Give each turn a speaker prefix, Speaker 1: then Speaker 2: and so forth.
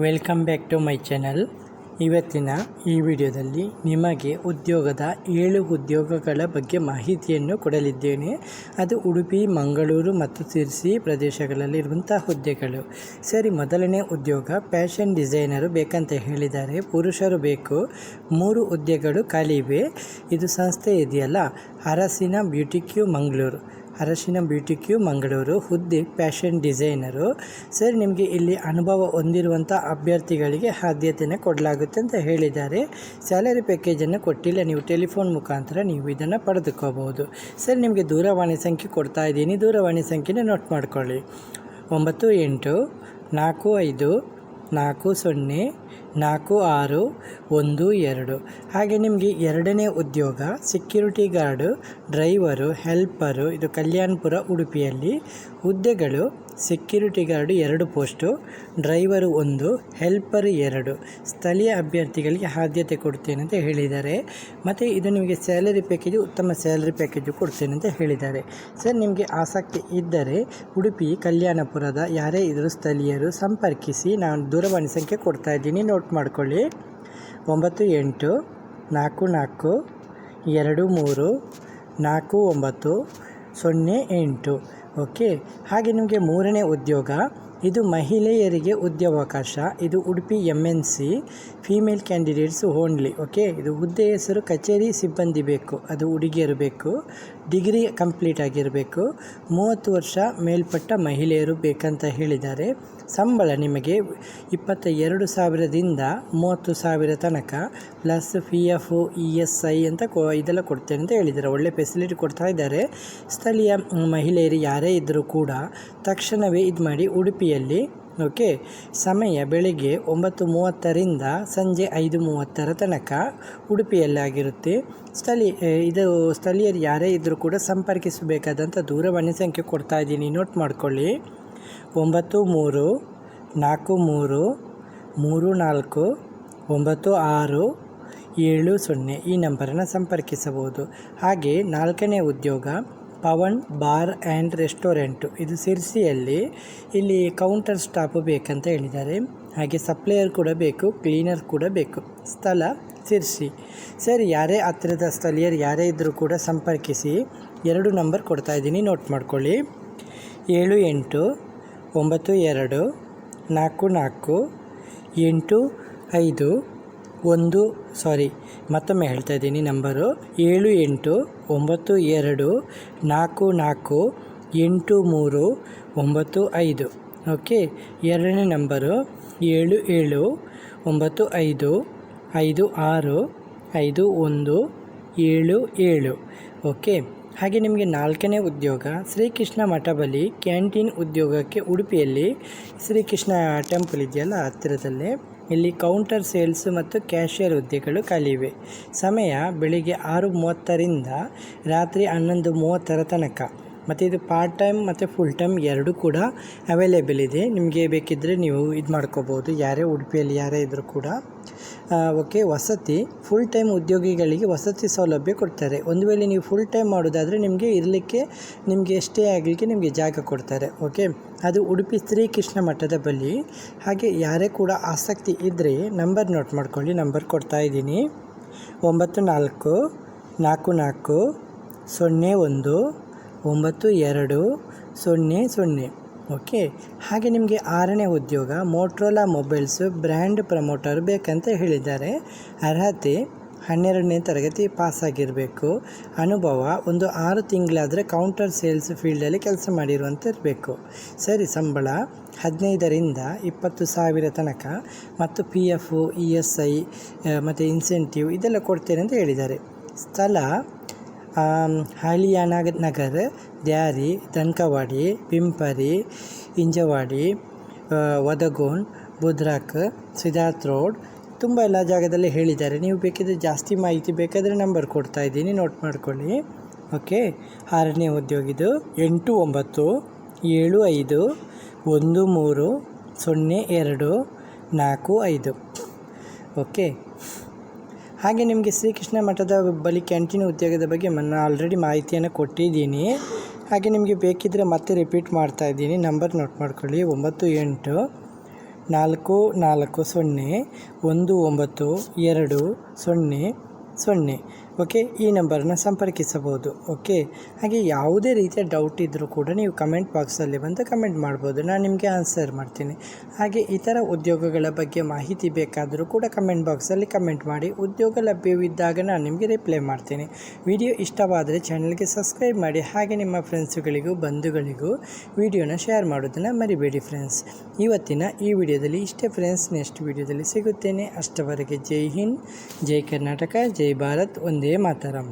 Speaker 1: Welcome back to my channel. ಇವತ್ತಿನ ಈ ವಿಡಿಯೋದಲ್ಲಿ ನಿಮಗೆ ಉದ್ಯೋಗದ ಏಳು ಉದ್ಯೋಗಗಳ ಬಗ್ಗೆ ಮಾಹಿತಿಯನ್ನು ಕೊಡಲಿದ್ದೇನೆ. ಅದು ಉಡುಪಿ, ಮಂಗಳೂರು ಮತ್ತು ಸಿರ್ಸಿ ಪ್ರದೇಶಗಳಲ್ಲಿರುವಂಥ ಹುದ್ದೆಗಳು. ಸರಿ, ಮೊದಲನೇ ಉದ್ಯೋಗ ಫ್ಯಾಷನ್ ಡಿಸೈನರು ಬೇಕಂತ ಹೇಳಿದ್ದಾರೆ. ಪುರುಷರು ಬೇಕು. ಮೂರು ಹುದ್ದೆಗಳು ಖಾಲಿ ಇವೆ. ಇದು ಸಂಸ್ಥೆ ಇದೆಯಲ್ಲ? ಅರಸಿನ ಬ್ಯೂಟಿ ಕ್ಯೂ, ಮಂಗಳೂರು. ಅರಶಿನ ಬ್ಯೂಟಿ ಕ್ಯೂ ಮಂಗಳೂರು, ಹುದ್ದೆ, ಫ್ಯಾಷನ್ ಡಿಸೈನರು. ಸರ್, ನಿಮಗೆ ಇಲ್ಲಿ ಅನುಭವ ಹೊಂದಿರುವಂಥ ಅಭ್ಯರ್ಥಿಗಳಿಗೆ ಆದ್ಯತೆಯನ್ನು ಕೊಡಲಾಗುತ್ತೆ ಅಂತ ಹೇಳಿದ್ದಾರೆ. ಸ್ಯಾಲರಿ ಪ್ಯಾಕೇಜನ್ನು ಕೊಟ್ಟಿಲ್ಲ, ನೀವು ಟೆಲಿಫೋನ್ ಮುಖಾಂತರ ನೀವು ಇದನ್ನು ಪಡೆದುಕೋಬಹುದು. ಸರ್, ನಿಮಗೆ ದೂರವಾಣಿ ಸಂಖ್ಯೆ ಕೊಡ್ತಾ ಇದ್ದೀನಿ. ದೂರವಾಣಿ ಸಂಖ್ಯೆನ ನೋಟ್ ಮಾಡ್ಕೊಳ್ಳಿ. ಒಂಬತ್ತು ಎಂಟು ನಾಲ್ಕು ಐದು ನಾಲ್ಕು ಸೊನ್ನೆ, ನಾಲ್ಕು ಆರು, ಒಂದು, ಎರಡು. ಹಾಗೆ ನಿಮಗೆ ಎರಡನೇ ಉದ್ಯೋಗ ಸೆಕ್ಯೂರಿಟಿ ಗಾರ್ಡು ಡ್ರೈವರು ಹೆಲ್ಪರು ಇದು ಕಲ್ಯಾಣಪುರ ಉಡುಪಿಯಲ್ಲಿ. ಹುದ್ದೆಗಳು ಸೆಕ್ಯೂರಿಟಿ ಗಾರ್ಡ್ ಎರಡು ಪೋಸ್ಟು ಡ್ರೈವರು ಒಂದು ಹೆಲ್ಪರ್ ಎರಡು. ಸ್ಥಳೀಯ ಅಭ್ಯರ್ಥಿಗಳಿಗೆ ಆದ್ಯತೆ ಕೊಡ್ತೇನೆ ಅಂತ ಹೇಳಿದ್ದಾರೆ. ಮತ್ತು ಇದು ನಿಮಗೆ ಸ್ಯಾಲರಿ ಪ್ಯಾಕೇಜು ಉತ್ತಮ ಸ್ಯಾಲರಿ ಪ್ಯಾಕೇಜು ಕೊಡ್ತೇನೆ ಅಂತ ಹೇಳಿದ್ದಾರೆ. ಸರ್, ನಿಮಗೆ ಆಸಕ್ತಿ ಇದ್ದರೆ ಉಡುಪಿ, ಕಲ್ಯಾಣಪುರದ ಯಾರೇ ಇದ್ದರೂ ಸ್ಥಳೀಯರು ಸಂಪರ್ಕಿಸಿ, ನಾನು ದೂರವಾಣಿ ಸಂಖ್ಯೆ ಕೊಡ್ತಾ ಇದ್ದೀನಿ. ನೋಟ್ ಮಾಡ್ಕೊಳ್ಳಿ. ಒಂಬತ್ತು ಎಂಟು, ನಾಲ್ಕು ನಾಲ್ಕು, ಎರಡು ಮೂರು, ನಾಲ್ಕು ಒಂಬತ್ತು, ಸೊನ್ನೆ ಎಂಟು. ಓಕೆ ಹಾಗೆ ನಿಮಗೆ ಮೂರನೇ ಉದ್ಯೋಗ ಇದು ಮಹಿಳೆಯರಿಗೆ ಉದ್ಯೋಗಾವಕಾಶ, ಇದು Udupi M N C female candidates only okay ಇದು ಹುದ್ದೆ ಹೆಸರು ಕಚೇರಿ ಸಿಬ್ಬಂದಿ ಬೇಕು, ಅದು ಹುಡುಗಿಯರು ಬೇಕು, ಡಿಗ್ರಿ ಕಂಪ್ಲೀಟ್ ಆಗಿರಬೇಕು, ಮೂವತ್ತು ವರ್ಷ ಮೇಲ್ಪಟ್ಟ ಮಹಿಳೆಯರು ಬೇಕಂತ ಹೇಳಿದ್ದಾರೆ. ಸಂಬಳ ನಿಮಗೆ ಇಪ್ಪತ್ತ ಎರಡು ಸಾವಿರದಿಂದ ಮೂವತ್ತು ಸಾವಿರ ತನಕ plus P F E S I ಅಂತ ಕೊ, ಇದೆಲ್ಲ ಕೊಡ್ತೇನೆ ಅಂತ ಹೇಳಿದ್ದಾರೆ. ಒಳ್ಳೆ ಫೆಸಿಲಿಟಿ ಕೊಡ್ತಾ ಇದ್ದಾರೆ. ಸ್ಥಳೀಯ ಮಹಿಳೆಯರು ಯಾರೇ ಇದ್ದರೂ ಕೂಡ ತಕ್ಷಣವೇ ಇದು ಮಾಡಿ ಉಡುಪಿಯಲ್ಲಿ ಓಕೆ, ಸಮಯ ಬೆಳಿಗ್ಗೆ ಒಂಬತ್ತು ಮೂವತ್ತರಿಂದ ಸಂಜೆ ಐದು ಮೂವತ್ತರ ತನಕ ಉಡುಪಿಯಲ್ಲಾಗಿರುತ್ತೆ. ಸ್ಥಳೀಯ ಇದು ಸ್ಥಳೀಯರು ಯಾರೇ ಇದ್ದರೂ ಕೂಡ ಸಂಪರ್ಕಿಸಬೇಕಾದಂಥ ದೂರವಾಣಿ ಸಂಖ್ಯೆ ಕೊಡ್ತಾ ಇದ್ದೀನಿ. ನೋಟ್ ಮಾಡ್ಕೊಳ್ಳಿ. ಒಂಬತ್ತು ಮೂರು ನಾಲ್ಕು ಮೂರು ಮೂರು ನಾಲ್ಕು ಒಂಬತ್ತು ಆರು ಏಳು ಸೊನ್ನೆ ಈ ನಂಬರನ್ನು ಸಂಪರ್ಕಿಸಬಹುದು. ಹಾಗೆ ನಾಲ್ಕನೇ ಉದ್ಯೋಗ ಪವನ್ ಬಾರ್ ಆ್ಯಂಡ್ ರೆಸ್ಟೋರೆಂಟು. ಇದು ಸಿರ್ಸಿಯಲ್ಲಿ ಇಲ್ಲಿ ಕೌಂಟರ್ ಸ್ಟಾಪು ಬೇಕಂತ ಹೇಳಿದ್ದಾರೆ. ಹಾಗೆ ಸಪ್ಲೈಯರ್ ಕೂಡ ಬೇಕು, ಕ್ಲೀನರ್ ಕೂಡ ಬೇಕು. ಸ್ಥಳ ಸಿರ್ಸಿ. ಸರ್, ಯಾರೇ ಹತ್ತಿರದ ಸ್ಥಳೀಯರು ಯಾರೇ ಇದ್ದರೂ ಕೂಡ ಸಂಪರ್ಕಿಸಿ. ಎರಡು ನಂಬರ್ ಕೊಡ್ತಾ ಇದ್ದೀನಿ, ನೋಟ್ ಮಾಡ್ಕೊಳ್ಳಿ. ಏಳು ಎಂಟು, ಒಂಬತ್ತು ಎರಡು, ನಾಲ್ಕು ನಾಲ್ಕು, ಎಂಟು ಐದು ಒಂದು ಸಾರಿ ಮತ್ತೊಮ್ಮೆ ಹೇಳ್ತಾ ಇದ್ದೀನಿ. ನಂಬರು ಏಳು, ಎಂಟು, ಒಂಬತ್ತು, ಎರಡು, ನಾಲ್ಕು ನಾಲ್ಕು, ಎಂಟು, ಮೂರು, ಒಂಬತ್ತು, ಐದು. ಓಕೆ ಎರಡನೇ ನಂಬರು ಏಳು ಏಳು, ಒಂಬತ್ತು, ಐದು ಐದು, ಆರು, ಐದು, ಒಂದು, ಏಳು ಏಳು. ಓಕೆ ಹಾಗೆ ನಿಮಗೆ ನಾಲ್ಕನೇ ಉದ್ಯೋಗ ಶ್ರೀಕೃಷ್ಣ ಮಠ ಬಳಿ ಕ್ಯಾಂಟೀನ್ ಉದ್ಯೋಗಕ್ಕೆ ಉಡುಪಿಯಲ್ಲಿ ಶ್ರೀಕೃಷ್ಣ ಟೆಂಪಲ್ ಇದೆಯಲ್ಲ ಹತ್ತಿರದಲ್ಲೇ. ಇಲ್ಲಿ ಕೌಂಟರ್ ಸೇಲ್ಸ್ ಮತ್ತು ಕ್ಯಾಶಿಯರ್ ಹುದ್ದೆಗಳು ಖಾಲಿವೆ ಸಮಯ ಬೆಳಿಗ್ಗೆ ಆರು ಮೂವತ್ತರಿಂದ ರಾತ್ರಿ ಹನ್ನೊಂದು ಮೂವತ್ತರ ತನಕ. ಮತ್ತು ಇದು ಪಾರ್ಟ್ ಟೈಮ್ ಮತ್ತು ಫುಲ್ ಟೈಮ್ ಎರಡೂ ಕೂಡ ಅವೈಲೇಬಲ್ ಇದೆ. ನಿಮಗೆ ಬೇಕಿದ್ದರೆ ನೀವು ಇದು ಮಾಡ್ಕೋಬೋದು ಯಾರೇ ಉಡುಪಿಯಲ್ಲಿ ಯಾರೇ ಇದ್ದರೂ ಕೂಡ. ಓಕೆ, ವಸತಿ. ಫುಲ್ ಟೈಮ್ ಉದ್ಯೋಗಿಗಳಿಗೆ ವಸತಿ ಸೌಲಭ್ಯ ಕೊಡ್ತಾರೆ. ಒಂದು ವೇಳೆ ನೀವು ಫುಲ್ ಟೈಮ್ ಮಾಡೋದಾದರೆ ನಿಮಗೆ ಇರಲಿಕ್ಕೆ, ನಿಮಗೆ ಸ್ಟೇ ಆಗಲಿಕ್ಕೆ ನಿಮಗೆ ಜಾಗ ಕೊಡ್ತಾರೆ, ಓಕೆ? ಅದು ಉಡುಪಿ ಶ್ರೀಕೃಷ್ಣ ಮಠದ ಬಳಿ. ಹಾಗೆ ಯಾರೇ ಕೂಡ ಆಸಕ್ತಿ ಇದ್ದರೆ ನಂಬರ್ ನೋಟ್ ಮಾಡ್ಕೊಳ್ಳಿ ನಂಬರ್ ಕೊಡ್ತಾ ಇದ್ದೀನಿ. ಒಂಬತ್ತು ನಾಲ್ಕು ನಾಲ್ಕು ನಾಲ್ಕು, ಸೊನ್ನೆ ಒಂದು, ಒಂಬತ್ತು ಎರಡು, ಸೊನ್ನೆ ಸೊನ್ನೆ. ಓಕೆ, ಹಾಗೆ ನಿಮಗೆ ಆರನೇ ಉದ್ಯೋಗ ಮೋಟ್ರೋಲಾ ಮೊಬೈಲ್ಸು ಬ್ರ್ಯಾಂಡ್ ಪ್ರಮೋಟರ್ ಬೇಕಂತ ಹೇಳಿದ್ದಾರೆ. ಅರ್ಹತೆ ಹನ್ನೆರಡನೇ ತರಗತಿ ಪಾಸಾಗಿರಬೇಕು. ಅನುಭವ, ಒಂದು ಆರು ತಿಂಗಳಾದರೆ ಕೌಂಟರ್ ಸೇಲ್ಸ್ ಫೀಲ್ಡಲ್ಲಿ ಕೆಲಸ ಮಾಡಿರುವಂಥ ಇರಬೇಕು. ಸರಿ, ಸಂಬಳ ಹದಿನೈದರಿಂದ ಇಪ್ಪತ್ತು ಸಾವಿರ ತನಕ ಮತ್ತು P F E S I ಮತ್ತು ಇನ್ಸೆಂಟಿವ್ ಇದೆಲ್ಲ ಕೊಡ್ತೇನೆ ಅಂತ ಹೇಳಿದ್ದಾರೆ. ಸ್ಥಳ ಹಾಲಿಯಾನ ನಗರ್, ದ್ಯಾರಿ ತನ್ಕವಾಡಿ ಪಿಂಪರಿ ಇಂಜವಾಡಿ ವದಗೋನ್ ಬುದ್ರಾಕ್ ಸಿದ್ಧಾರ್ಥ ರೋಡ್. ತುಂಬ ಎಲ್ಲ ಜಾಗದಲ್ಲಿ ಹೇಳಿದ್ದಾರೆ. ನೀವು ಬೇಕಿದ್ರೆ ಜಾಸ್ತಿ ಮಾಹಿತಿ ಬೇಕಾದರೆ ನಂಬರ್ ಕೊಡ್ತಾ ಇದ್ದೀನಿ. ನೋಟ್ ಮಾಡ್ಕೊಳ್ಳಿ. ಓಕೆ. ಆರನೇ ಉದ್ಯೋಗಿದು ಎಂಟು ಒಂಬತ್ತು, ಏಳು ಐದು, ಒಂದು ಮೂರು, ಸೊನ್ನೆ ಎರಡು, ನಾಲ್ಕು ಐದು. ಓಕೆ. ಹಾಗೆ ನಿಮಗೆ ಶ್ರೀಕೃಷ್ಣ ಮಠದ ಬಳಿ ಕ್ಯಾಂಟೀನ್ ಉದ್ಯೋಗದ ಬಗ್ಗೆ ನಾನು ಆಲ್ರೆಡಿ ಮಾಹಿತಿಯನ್ನು ಕೊಟ್ಟಿದ್ದೀನಿ. ಹಾಗೆ ನಿಮಗೆ ಬೇಕಿದ್ದರೆ ಮತ್ತೆ ರಿಪೀಟ್ ಮಾಡ್ತಾ ಇದ್ದೀನಿ. ನಂಬರ್ ನೋಟ್ ಮಾಡ್ಕೊಳ್ಳಿ. ಒಂಬತ್ತು ಎಂಟು, ನಾಲ್ಕು ನಾಲ್ಕು, ಸೊನ್ನೆ, ಒಂದು, ಒಂಬತ್ತು, ಎರಡು, ಸೊನ್ನೆ ಸೊನ್ನೆ. ಓಕೆ? ಈ ನಂಬರನ್ನ ಸಂಪರ್ಕಿಸಬಹುದು. ಓಕೆ? ಹಾಗೆ ಯಾವುದೇ ರೀತಿಯ ಡೌಟ್ ಇದ್ದರೂ ಕೂಡ ನೀವು ಕಮೆಂಟ್ ಬಾಕ್ಸಲ್ಲಿ ಬಂದು ಕಮೆಂಟ್ ಮಾಡ್ಬೋದು. ನಾನು ನಿಮಗೆ ಆನ್ಸರ್ ಮಾಡ್ತೀನಿ. ಹಾಗೆ ಇತರ ಉದ್ಯೋಗಗಳ ಬಗ್ಗೆ ಮಾಹಿತಿ ಬೇಕಾದರೂ ಕೂಡ ಕಮೆಂಟ್ ಬಾಕ್ಸಲ್ಲಿ ಕಮೆಂಟ್ ಮಾಡಿ. ಉದ್ಯೋಗ ಲಭ್ಯವಿದ್ದಾಗ ನಾನು ನಿಮಗೆ ರಿಪ್ಲೈ ಮಾಡ್ತೀನಿ. ವಿಡಿಯೋ ಇಷ್ಟವಾದರೆ ಚಾನಲ್ಗೆ ಸಬ್ಸ್ಕ್ರೈಬ್ ಮಾಡಿ. ಹಾಗೆ ನಿಮ್ಮ ಫ್ರೆಂಡ್ಸುಗಳಿಗೂ ಬಂಧುಗಳಿಗೂ ವಿಡಿಯೋನ ಶೇರ್ ಮಾಡೋದನ್ನು ಮರಿಬೇಡಿ ಫ್ರೆಂಡ್ಸ್ ಇವತ್ತಿನ ಈ ವಿಡಿಯೋದಲ್ಲಿ ಇಷ್ಟೇ ಫ್ರೆಂಡ್ಸ್ ನೆಕ್ಸ್ಟ್ ವಿಡಿಯೋದಲ್ಲಿ ಸಿಗುತ್ತೇನೆ. ಅಷ್ಟವರೆಗೆ ಜೈ ಹಿಂದ್, ಜೈ ಕರ್ನಾಟಕ, ಜೈ ಭಾರತ್. ಒಂದೇ వందే మాతరం.